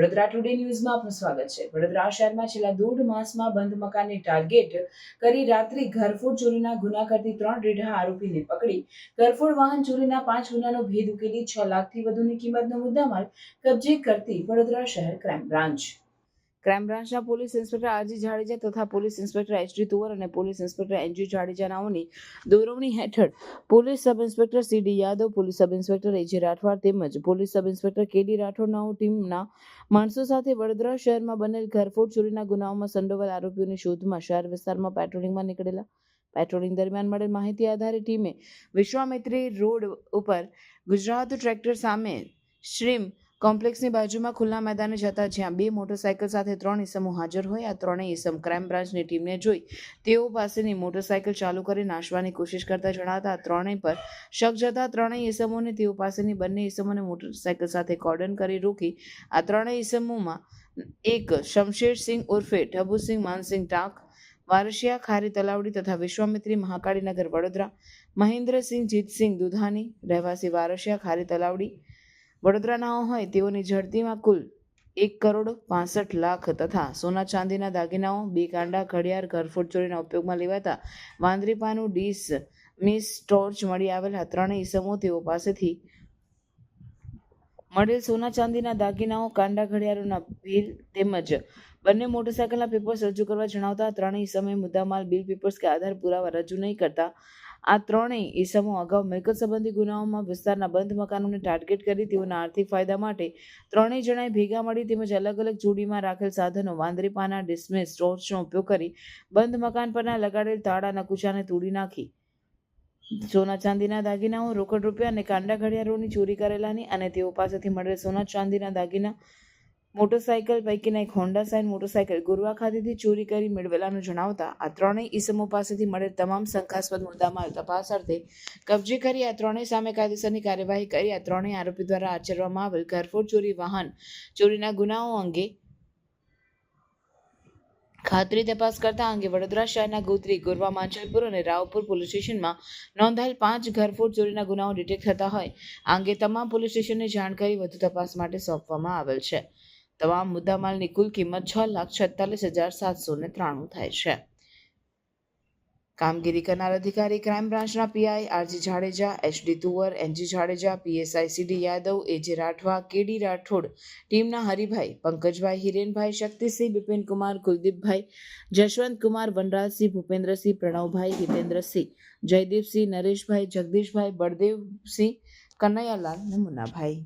Vadodara today ન્યૂઝમાં આપનું સ્વાગત છે. વડોદરા શહેરમાં છેલ્લા દોઢ માસમાં બંધ મકાનને ટાર્ગેટ કરી રાત્રિ ઘરફોડ ચોરીના ગુના કરતી ત્રણ રેઢા આરોપીને પકડી. ઘરફોડ વાહન ચોરીના પાંચ ગુનાનો ભેદ ઉકેલી છ લાખથી વધુની કિંમતનો મુદ્દામાલ કબજે કરતી વડોદરા શહેર ક્રાઇમ બ્રાન્ચ. ક્રાઇમ બ્રાન્ચના police inspector R G Jadeja તથા police inspector H D Tuvar અને police inspector N G Jadeja નાઓની દોરવણી હેઠળ police sub inspector C D Yadav, police sub inspector A J Rathwad તેમજ police sub inspector K D Rathod નાઓ ટીમના માણસો સાથે વડોદરા શહેરમાં બનેલ ઘરફોડ ચોરીના ગુનાઓમાં સંડોવાયેલ આરોપીઓની શોધમાં શહેર વિસ્તારમાં પેટ્રોલિંગમાં નીકળેલા. પેટ્રોલિંગ દરમિયાન મળેલ માહિતી આધારે ટીમે વિશ્વામિત્રી રોડ ઉપર ગુજરાત ટ્રેક્ટર સામે શ્રીમ કોમ્પ્લેક્સની બાજુમાં ખુલ્લા મેદાને જતા જ્યાં બે મોટરસાયકલ સાથે ત્રણ ઇસમો હાજર હોય, આ ત્રણેય ઈસમ ક્રાઇમ બ્રાન્ચની ટીમને જોઈ. તેઓ પાસેની મોટરસાયકલ ચાલુ કરી નાશવાની કોશિશ કરતા જણાતા ત્રણેય પર શક જતા ત્રણેય ઈસમોને તેઓ પાસેની બંને ઈસમોને મોટરસાયકલ સાથે કોર્ડન કરી રોકી. આ ત્રણેય ઇસમોમાં એક શમશેરસિંહ ઉર્ફે ઢબુસિંહ માનસિંહ ટાંક, વારસિયા, ખારી તલાવડી તથા વિશ્વામિત્રી મહાકાળીનગર વડોદરા મહેન્દ્રસિંહ જીતસિંહ દુધાની, રહેવાસી વારસિયા, ખારી તલાવડી વડોદરાના હોય તેઓની ઝડતીમાં કુલ એક કરોડ પાસઠ લાખ તથા સોના ચાંદીના દાગીનાઓ, બે કાંડા, ઘડિયાળ, ઘરફોડ ચોરીના ઉપયોગમાં લેવાતા વાંદરીપાનું ડીસ, મિસ ટોર્ચ મળી આવેલા ત્રણેય ઈસમો તેઓ પાસેથી મળેલ સોના ચાંદીના દાગીનાઓ, કાંડા, ઘડિયાળોના બિલ તેમજ બંને મોટરસાયકલના પેપર્સ રજૂ કરવા જણાવતા ત્રણેય સમયે મુદ્દામાલ બિલ પેપર્સ કે આધાર પુરાવા રજૂ નહીં કરતા આ ત્રણેય ઈસમો અગાઉ મિલકત સંબંધી ગુનાઓમાં વિસ્તારના બંધ મકાનોને ટાર્ગેટ કરી તેઓના આર્થિક ફાયદા માટે ત્રણેય જણાએ ભેગા મળી તેમજ અલગ અલગ જોડીમાં રાખેલ સાધનો, વાંદરીપાના ડિસમિસ, ટોર્ચનો ઉપયોગ કરી બંધ મકાન પરના લગાડેલ તાળાના કૂચાને તોડી નાખી. સોના ચાંદીના દાગીનાઓ રોકડ રૂપિયા અને કાંડા ઘડિયાળોની ચોરી કરેલાની અને તેઓ પાસેથી મળેલ સોના ચાંદીના દાગીના મોટરસાયકલ પૈકીના એક હોન્ડા સાઇન મોટરસાયકલ ગુરવા ખાતેથી ચોરી કરી મેળવેલાનું જણાવતા આ ત્રણેય ઈસમો પાસેથી મળેલ તમામ શંકાસ્પદ મુદ્દામાં તપાસ અર્થે કબજે કરી આ ત્રણેય સામે કાયદેસરની કાર્યવાહી કરી. આ ત્રણેય આરોપી દ્વારા આચરવામાં આવેલ ઘરફોડ ચોરી વાહન ચોરીના ગુનાઓ અંગે ખાતરી તપાસ કરતા અંગે વડોદરા શહેરના ગોત્રી, ગોરવા, માંચલપુર અને રાવપુર પોલીસ સ્ટેશનમાં નોંધાયેલ પાંચ ઘરફોડ ચોરીના ગુનાઓ ડિટેક્ટ થતા હોય. આ અંગે તમામ પોલીસ સ્ટેશનને જાણ કરી વધુ તપાસ માટે સોંપવામાં આવેલ છે. તમામ મુદ્દામાલની કુલ કિંમત છ લાખ છેતાલીસ હજાર સાતસો ને ત્રાણું થાય છે. કામગીરી કરનાર અધિકારી ક્રાઇમ બ્રાન્ચના PI R G Jadeja, H D Tuvar, N G Jadeja, PSI C D Yadav, A J Rathwa, K D Rathod, ટીમના હરિભાઈ, પંકજભાઈ હિરેનભાઈ, શક્તિસિંહ બિપિનકુમાર, કુલદીપભાઈ, જશવંતકુમાર, વનરાજસિંહ, ભૂપેન્દ્રસિંહ, પ્રણવભાઈ, હિતેન્દ્રસિંહ, જયદીપસિંહ, નરેશભાઈ, જગદીશભાઈ, બળદેવસિંહ, કનૈયાલાલ મુન્નાભાઈ